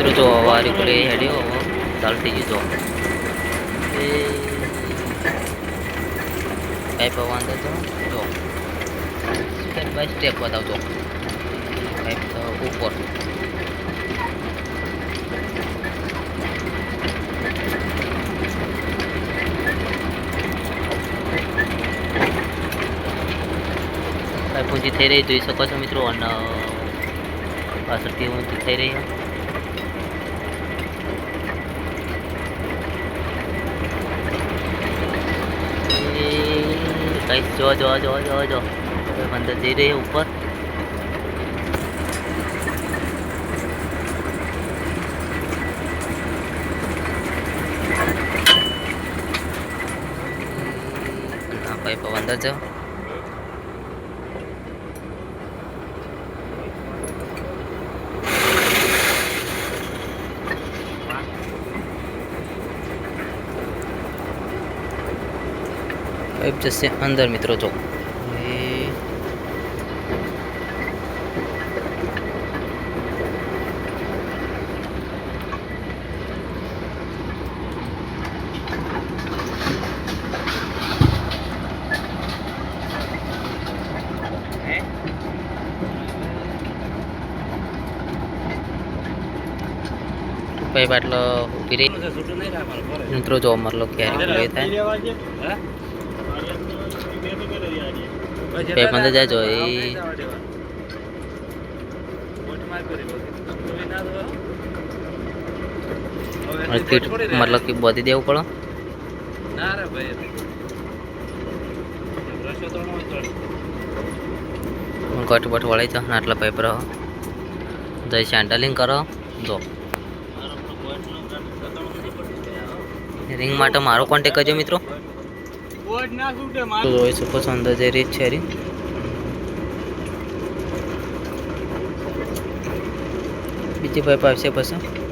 મિત્રો, જો વારી કોલે હેડ્યો. ચાલતી ગયું, જો. કઈ વાંધો તો, જો. સ્ટેપ બાય સ્ટેપ બતાવજો. પાઇપ તો ઉપર. ઊંચી થઈ રહી, જોઈ શકો છો મિત્રો, અને પાછળથી થઈ રહી છે કઈ જો જો જો જો જો અંદર જઈ રહી છે ઉપર ના પાઇપ અંદર જાઓ પાઇપ જશે અંદર મિત્રો જો. એ બાટલો ઊભી રહી. મિત્રો જો મતલબ ક્યારે થાય. પાઇપ પંદર જાય જોઈ કીટ મતલબ કે બધી દેવું પડો? ના રે ભાઈ નો બટ. વળાઈ જાઓ આટલા પાઇપ જઈ સેન્ડલિંગ કરો જો. રિંગ માટે મારો કોન્ટેક કરજો મિત્રો. શકો છો રહી જ છે રિંગ બીજી પાઇપ આવશે પછી.